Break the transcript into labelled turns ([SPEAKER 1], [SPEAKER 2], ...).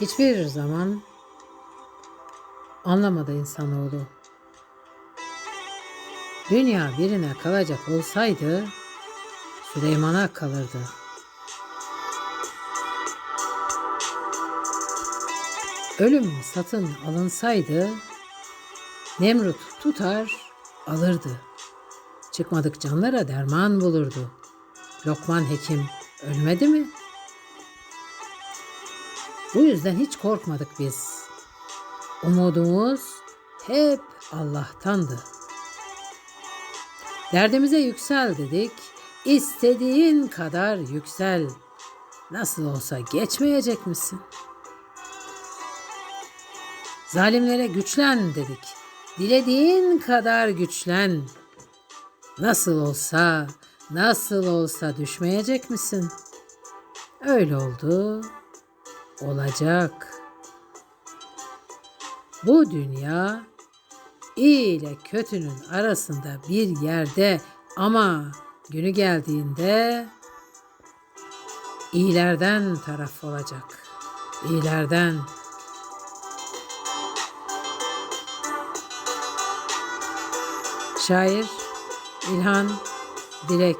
[SPEAKER 1] Hiçbir zaman anlamadı insanoğlu. Dünya birine kalacak olsaydı Süleyman'a kalırdı. Ölüm satın alınsaydı Nemrut tutar alırdı. Çıkmadık canlara derman bulurdu. Lokman Hekim ölmedi mi? Bu yüzden hiç korkmadık biz. Umudumuz hep Allah'tandı. Derdimize yüksel dedik. İstediğin kadar yüksel. Nasıl olsa geçmeyecek misin? Zalimlere güçlen dedik. Dilediğin kadar güçlen. Nasıl olsa, nasıl olsa düşmeyecek misin? Öyle oldu olacak. Bu dünya iyi ile kötünün arasında bir yerde ama günü geldiğinde iyilerden taraf olacak. İyilerden. Şair İlhan Dilek